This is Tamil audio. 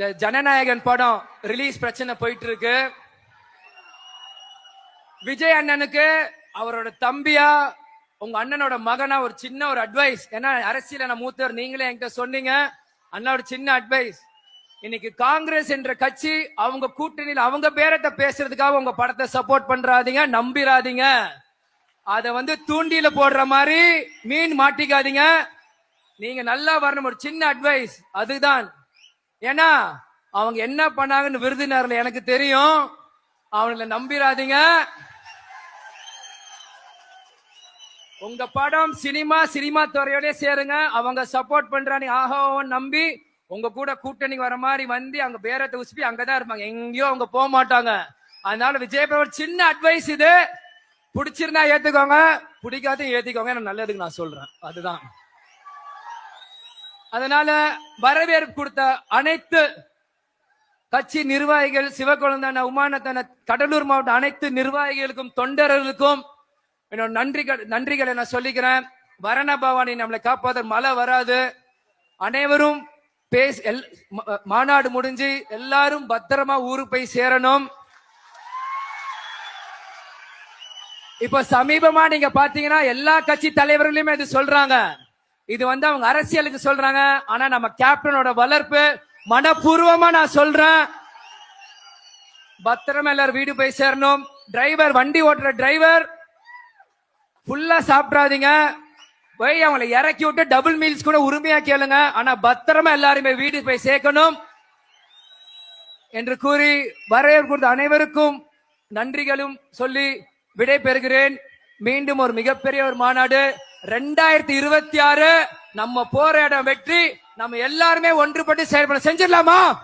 இந்த ஜனநாயகன் படம் ரிலீஸ் பிரச்சனை போயிட்டு இருக்கு விஜய் அண்ணனுக்கு அவரோட தம்பியா உங்க அண்ணனோட மகனா ஒரு சின்ன ஒரு அட்வைஸ் ஏன்னா அரசியல நான் மூத்தவர் நீங்களே என்கிட்ட சொன்னீங்க. அண்ணா ஒரு சின்ன அட்வைஸ் இன்னைக்கு காங்கிரஸ் என்ற கட்சி அவங்க கூட்டணியில் அவங்க பேரத்தை பேசுறதுக்காக உங்க படத்தை சப்போர்ட் பண்றாதீங்க நம்பிராதீங்க. அதை வந்து தூண்டில போடுற மாதிரி மீன் மாட்டிக்காதீங்க. நீங்க நல்லா வரணும் ஒரு சின்ன அட்வைஸ் அதுதான். ஏன்னா அவங்க என்ன பண்ணாங்கன்னு விருதுநகர்ல எனக்கு தெரியும். அவங்கள நம்பிராதீங்க. உங்க படம் சினிமா சினிமா துறையோட சேருங்க. அவங்க சப்போர்ட் பண்றாங்க ஆஹோன்னு நம்பி உங்க கூட கூட்டணி வர மாதிரி வந்து அங்க பேரத்தை உசுப்பி அங்கதான் இருப்பாங்க. எங்கேயோ அவங்க போக மாட்டாங்க. அதனால விஜய் ஒரு சின்ன அட்வைஸ் இது. பிடிச்சிருந்தா ஏத்துக்கோங்க. பிடிக்காத ஏத்துக்கோங்க. எனக்கு நல்லதுக்கு நான் சொல்றேன். அதுதான். அதனால வரவேற்பு கொடுத்த அனைத்து கட்சி நிர்வாகிகள் சிவகுழந்தான உமானத்தான கடலூர் மாவட்ட அனைத்து நிர்வாகிகளுக்கும் தொண்டர்களுக்கும் என்னோட நன்றி நன்றிகளை நான் சொல்லிக்கிறேன். வரண பவானி நம்மளை காப்பாத மழை வராது. அனைவரும் பேஸ் எல் மாநாடு முடிஞ்சு எல்லாரும் பத்திரமா ஊருக்கு போய் சேரணும். இப்ப சமீபமா நீங்க பாத்தீங்கன்னா எல்லா கட்சி தலைவர்களையுமே இது சொல்றாங்க. இது வந்து அவங்க அரசியலுக்கு சொல்றாங்க. ஆனா நம்ம கேப்டனோட வளர்ப்பு மனப்பூர்வமா நான் சொல்றேன். பத்திரமா எல்லாரும் வீடு போய் சேரணும். டிரைவர் வண்டி ஓட்டுற டிரைவர் ஃபுல்லா சாப்பிடாதீங்க. போய் அவங்கள இறக்கி விட்டு டபுள் மீல்ஸ் கூட உரிமையா கேளுங்க. ஆனா பத்திரமா எல்லாருமே வீடு போய் சேர்க்கணும் என்று கூறி வரவேற்பு கொடுத்த அனைவருக்கும் நன்றிகளும் சொல்லி விடை பெறுகிறேன் மீண்டும் ஒரு மிகப்பெரிய ஒரு மாநாடு. ரெண்டாயிரத்தி இருபத்தி ஆறு நம்ம போராட வெற்றி நம்ம எல்லாருமே ஒன்றுபட்டு செயல்பட செஞ்சிடலாமா?